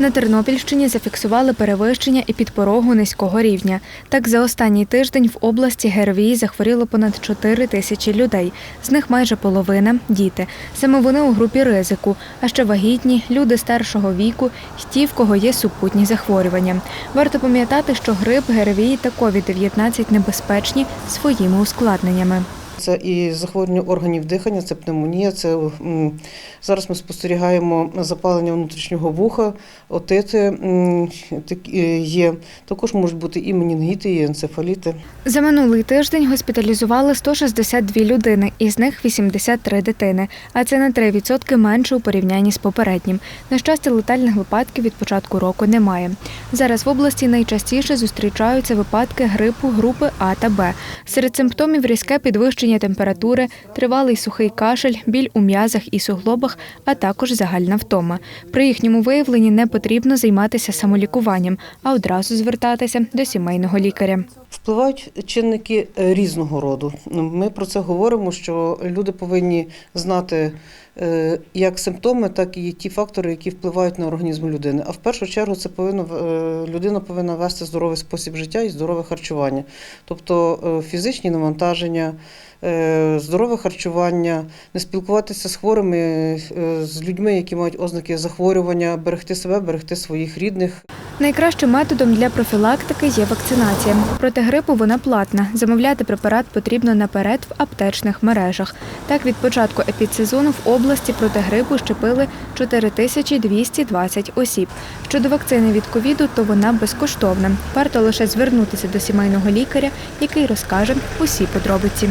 На Тернопільщині зафіксували перевищення і підпорогу низького рівня. Так, за останній тиждень в області ГРВІ захворіло понад 4 тисячі людей. З них майже половина діти. Саме вони у групі ризику, а ще вагітні, люди старшого віку й ті, в кого є супутні захворювання. Варто пам'ятати, що грип, ГРВІ та COVID-19 небезпечні своїми ускладненнями. Це і захворювання органів дихання, це пневмонія. Це зараз ми спостерігаємо запалення внутрішнього вуха, отити е, є. Також можуть бути і менінгіти, і енцефаліти. За минулий тиждень госпіталізували 162 людини, із них 83 дитини, а це на 3% менше у порівнянні з попереднім. На щастя, летальних випадків від початку року немає. Зараз в області найчастіше зустрічаються випадки грипу групи А та Б. Серед симптомів різке підвищення температури, тривалий сухий кашель, біль у м'язах і суглобах, а також загальна втома. При їхньому виявленні не потрібно займатися самолікуванням, а одразу звертатися до сімейного лікаря. Впливають чинники е, різного роду. Ми про це говоримо, що люди повинні знати як симптоми, так і ті фактори, які впливають на організм людини. А в першу чергу це повинно е, людина повинна вести здоровий спосіб життя і здорове харчування, тобто е, фізичні навантаження. е, Здорове харчування, не спілкуватися з хворими, е, з людьми, які мають ознаки захворювання, берегти себе, берегти своїх рідних. Найкращим методом для профілактики є вакцинація. Проти грипу вона платна. Замовляти препарат потрібно наперед в аптечних мережах. Так, від початку епідсезону в області проти грипу щепили 4220 осіб. Щодо вакцини від ковіду, то вона безкоштовна. Варто лише звернутися до сімейного лікаря, який розкаже усі подробиці.